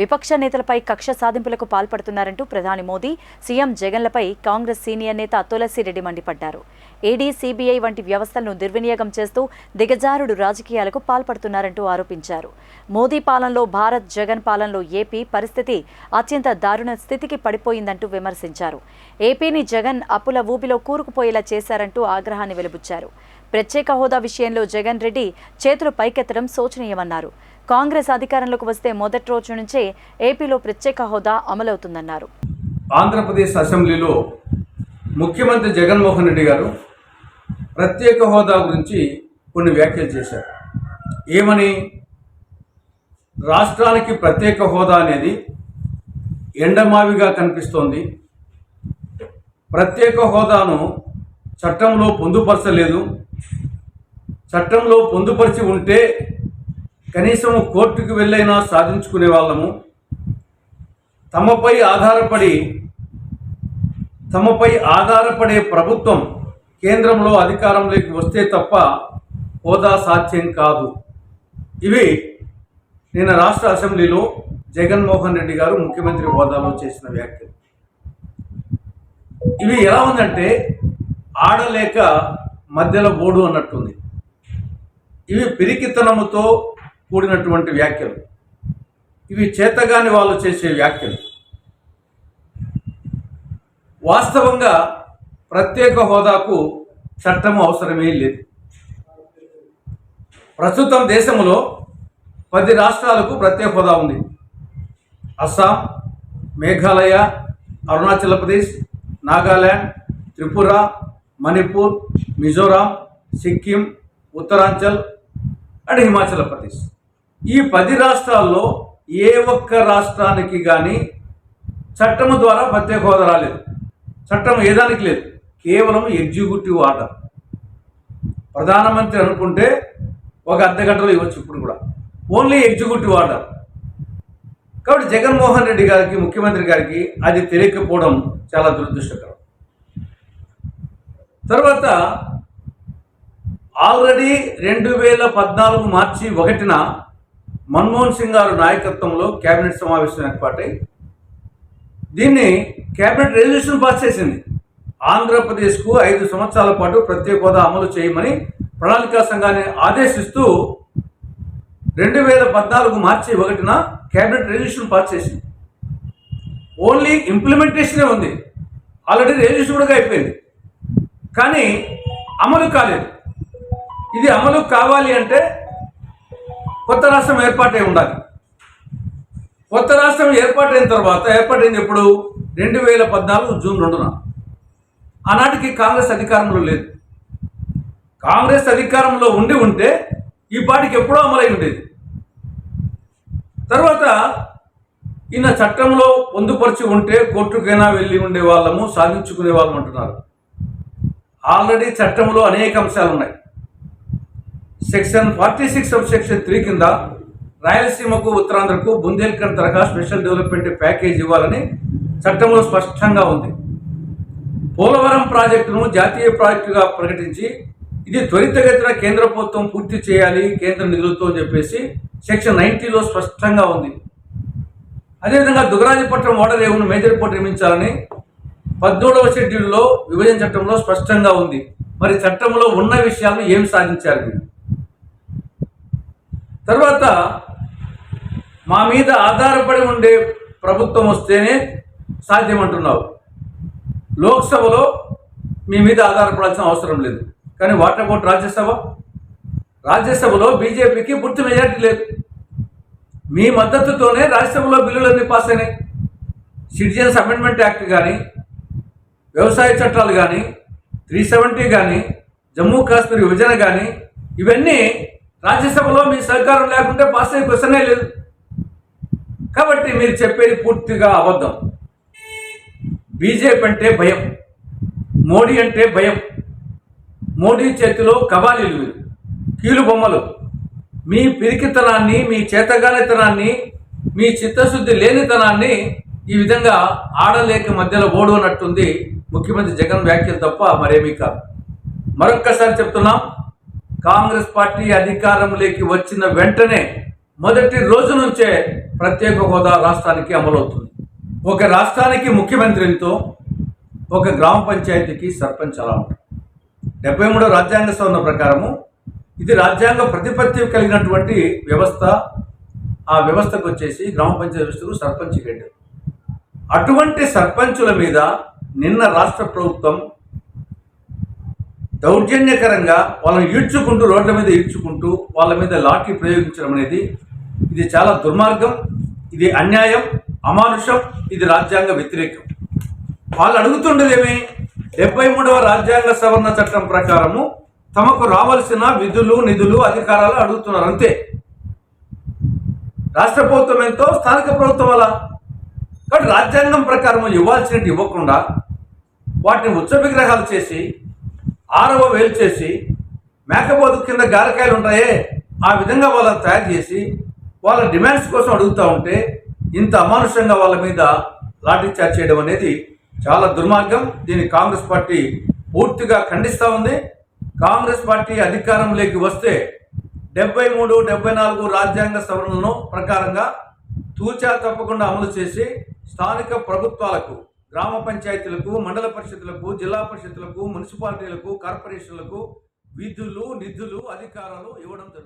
విపక్ష నేతలపై కక్ష సాధింపులకు పాల్పడుతున్నారంటూ ప్రధాని మోదీ సీఎం జగన్లపై కాంగ్రెస్ సీనియర్ నేత తులసిరెడ్డి మండిపడ్డారు. ఈడీ సీబీఐ వంటి వ్యవస్థలను దుర్వినియోగం చేస్తూ దిగజారుడు రాజకీయాలకు పాల్పడుతున్నారంటూ ఆరోపించారు. మోదీ పాలనలో భారత్ జగన్ పాలనలో ఏపీ పరిస్థితి అత్యంత దారుణ స్థితికి పడిపోయిందంటూ విమర్శించారు. ఏపీని జగన్ అప్పుల ఊబిలో కూరుకుపోయేలా చేశారంటూ ఆగ్రహాన్ని వెలుబుచ్చారు. ప్రత్యేక హోదా విషయంలో జగన్ రెడ్డి చేతులు పైకెత్తడం శోచనీయమన్నారు. కాంగ్రెస్ అధికారంలోకి వస్తే మొదటి రోజు నుంచే ఏపీలో ప్రత్యేక హోదా అమలవుతుందన్నారు. ఆంధ్రప్రదేశ్ అసెంబ్లీలో ముఖ్యమంత్రి జగన్మోహన్ రెడ్డి గారు ప్రత్యేక హోదా గురించి కొన్ని వ్యాఖ్యలు చేశారు. ఏమని? రాష్ట్రానికి ప్రత్యేక హోదా అనేది ఎండమావిగా కనిపిస్తోంది. ప్రత్యేక హోదాను చట్టంలో పొందుపరచలేదు. చట్టంలో పొందుపరిచి ఉంటే కనీసం కోర్టుకు వెళ్ళైనా సాధించుకునే వాళ్ళము. తమపై ఆధారపడి తమపై ఆధారపడే ప్రభుత్వం కేంద్రంలో అధికారంలోకి వస్తే తప్ప హోదా సాధ్యం కాదు. ఇవి నిన్న రాష్ట్ర అసెంబ్లీలో జగన్మోహన్ రెడ్డి గారు ముఖ్యమంత్రి హోదాలో చేసిన వ్యాఖ్యలు. ఇవి ఎలా ఉందంటే ఆడలేక మధ్యలో బోడు అన్నట్టుంది. ఇవి పిరికితనముతో కూడినటువంటి వ్యాఖ్యలు. ఇవి చేతగాని వాళ్ళు చేసే వ్యాఖ్యలు. వాస్తవంగా ప్రత్యేక హోదాకు చట్టము అవసరమే లేదు. ప్రస్తుతం దేశంలో పది రాష్ట్రాలకు ప్రత్యేక హోదా ఉంది. అస్సాం మేఘాలయ అరుణాచల్ ప్రదేశ్ నాగాల్యాండ్ త్రిపుర మణిపూర్ మిజోరాం సిక్కిం ఉత్తరాంచల్ అండ్ హిమాచల్ ప్రదేశ్. ఈ పది రాష్ట్రాల్లో ఏ ఒక్క రాష్ట్రానికి కానీ చట్టము ద్వారా ప్రత్యేక హోదా రాలేదు. చట్టం ఏదానికి లేదు. కేవలం ఎగ్జిక్యూటివ్ ఆర్డర్. ప్రధానమంత్రి అనుకుంటే ఒక అర్ధ గంటలో ఇవ్వచ్చు ఇప్పుడు కూడా. Only executive order. కాబట్టి జగన్మోహన్ రెడ్డి గారికి ముఖ్యమంత్రి గారికి అది తెలియకపోవడం చాలా దురదృష్టకరం. తర్వాత ఆల్రెడీ రెండు వేల పద్నాలుగు మార్చి ఒకటిన మన్మోహన్ సింగ్ గారు నాయకత్వంలో కేబినెట్ సమావేశం ఏర్పాటై దీన్ని కేబినెట్ రెజల్యూషన్ పాస్ చేసింది. ఆంధ్రప్రదేశ్కు ఐదు సంవత్సరాల పాటు ప్రత్యేక హోదా అమలు చేయమని ప్రణాళికా సంఘాన్ని ఆదేశిస్తూ రెండు వేల పద్నాలుగు మార్చి ఒకటిన కేబినెట్ రెజల్యూషన్ పాస్ చేసింది. ఓన్లీ ఇంప్లిమెంటేషనే ఉంది. ఆల్రెడీ రెజల్యూషన్ కూడా అయిపోయింది. కానీ అమలు కాలేదు. ఇది అమలు కావాలి అంటే కొత్త రాష్ట్రం ఏర్పాటై ఉండాలి. కొత్త రాష్ట్రం ఏర్పాటైన తర్వాత ఏర్పాటైంది ఎప్పుడు? రెండు వేల పద్నాలుగు జూన్ రెండున. ఆనాటికి కాంగ్రెస్ అధికారంలో లేదు. కాంగ్రెస్ అధికారంలో ఉండి ఉంటే ఈ పాటికి ఎప్పుడో అమలై ఉండేది. తర్వాత ఈయన చట్టంలో పొందుపరిచి ఉంటే కోర్టుకైనా వెళ్ళి ఉండే వాళ్ళము సాధించుకునే వాళ్ళం అంటున్నారు. ఆల్రెడీ చట్టంలో అనేక అంశాలు ఉన్నాయి section forty six of section three కింద రాయలసీమకు ఉత్తరాంధ్రకు బుందేల్ఖండ్ తరహా స్పెషల్ డెవలప్మెంట్ ప్యాకేజ్ ఇవ్వాలని చట్టంలో స్పష్టంగా ఉంది. పోలవరం ప్రాజెక్టును జాతీయ ప్రాజెక్టుగా ప్రకటించి ఇది త్వరితగతిన కేంద్ర ప్రభుత్వం పూర్తి చేయాలి కేంద్ర నిధులతో అని చెప్పేసి సెక్షన్ నైన్టీలో స్పష్టంగా ఉంది. అదేవిధంగా దుగరాజపట్నం ఓడర్ రేవును మేజర్ పోర్ట్ నిర్మించాలని పద్మూడవ షెడ్యూల్లో విభజన చట్టంలో స్పష్టంగా ఉంది. మరి చట్టంలో ఉన్న విషయాలను ఏం సాధించారు మీరు తర్వాత మా మీద ఆధారపడి ఉండే ప్రభుత్వం వస్తేనే సాధ్యమంటున్నావు. లోక్సభలో మీ మీద ఆధారపడాల్సిన అవసరం లేదు. కానీ వాట్ అబౌట్ రాజ్యసభ? రాజ్యసభలో బీజేపీకి పూర్తి మెజార్టీ లేదు. మీ మద్దతుతోనే రాజ్యసభలో బిల్లులన్నీ పాస్ అయినాయి. సిటిజన్స్ అమెండ్మెంట్ యాక్ట్ కానీ వ్యవసాయ చట్టాలు కానీ త్రీ సెవెంటీ కానీ జమ్మూ కాశ్మీర్ విభజన కానీ ఇవన్నీ రాజ్యసభలో మీ సహకారం లేకుంటే పాస్ అయ్యే క్వశ్చనే లేదు. కాబట్టి మీరు చెప్పేది పూర్తిగా అబద్ధం. బీజేపీ అంటే భయం. మోడీ అంటే భయం. మోడీ చేతిలో కబాలీలు వీరు. కీలు బొమ్మలు. మీ పిరికితనాన్ని మీ చేతగానితనాన్ని మీ చిత్తశుద్ధి లేనితనాన్ని ఈ విధంగా ఆడలేక మధ్యలో ఓడు అన్నట్టుంది ముఖ్యమంత్రి జగన్ వ్యాఖ్యలు తప్ప మరేమీ కాదు. మరొక్కసారి చెప్తున్నాం కాంగ్రెస్ పార్టీ అధికారంలోకి వచ్చిన వెంటనే మొదటి రోజు నుంచే ప్రత్యేక హోదా రాష్ట్రానికి అమలవుతుంది. ఒక రాష్ట్రానికి ముఖ్యమంత్రితో ఒక గ్రామ పంచాయతీకి సర్పంచ్ అలా ఉంటారు డెబ్బై మూడో రాజ్యాంగ సవరణ ప్రకారము ఇది రాజ్యాంగ ప్రతిపత్తి కలిగినటువంటి వ్యవస్థ. ఆ వ్యవస్థకు వచ్చేసి గ్రామ పంచాయతీ వ్యవస్థకు సర్పంచ్ హెడ్. అటువంటి సర్పంచుల మీద నిన్న రాష్ట్ర ప్రభుత్వం దౌర్జన్యకరంగా వాళ్ళని ఈడ్చుకుంటూ రోడ్ల మీద ఈడ్చుకుంటూ వాళ్ళ మీద లాఠీ ప్రయోగించడం అనేది ఇది చాలా దుర్మార్గం ఇది అన్యాయం అమానుషం ఇది రాజ్యాంగ వ్యతిరేకం. వాళ్ళు అడుగుతుండేదేమి? డెబ్బై మూడవ రాజ్యాంగ సవరణ చట్టం ప్రకారము తమకు రావాల్సిన విధులు నిధులు అధికారాలు అడుగుతున్నారు అంతే. రాష్ట్ర ప్రభుత్వం ఎంతో స్థానిక ప్రభుత్వం అలా. కాబట్టి రాజ్యాంగం ప్రకారం ఇవ్వాల్సినట్టు ఇవ్వకుండా వాటిని ఉచ్చ విగ్రహాలు చేసి ఆరవ వేలు చేసి మేకపోతు కింద గారకాయలు ఉంటాయే ఆ విధంగా వాళ్ళని తయారు చేసి వాళ్ళ డిమాండ్స్ కోసం అడుగుతూ ఉంటే ఇంత అమానుషంగా వాళ్ళ మీద లాఠీ చార్జ్ చేయడం అనేది చాలా దుర్మార్గం. దీన్ని కాంగ్రెస్ పార్టీ పూర్తిగా ఖండిస్తూ ఉంది. కాంగ్రెస్ పార్టీ అధికారంలోకి వస్తే డెబ్బై మూడు డెబ్బై నాలుగు రాజ్యాంగ సవరణలను ప్రకారంగా తూచా తప్పకుండా అమలు చేసి స్థానిక ప్రభుత్వాలకు గ్రామ పంచాయతీలకు మండల పరిషత్లకు జిల్లా పరిషత్లకు మున్సిపాలిటీలకు కార్పొరేషన్లకు విధులు నిధులు అధికారాలు ఇవ్వడం జరుగుతుంది.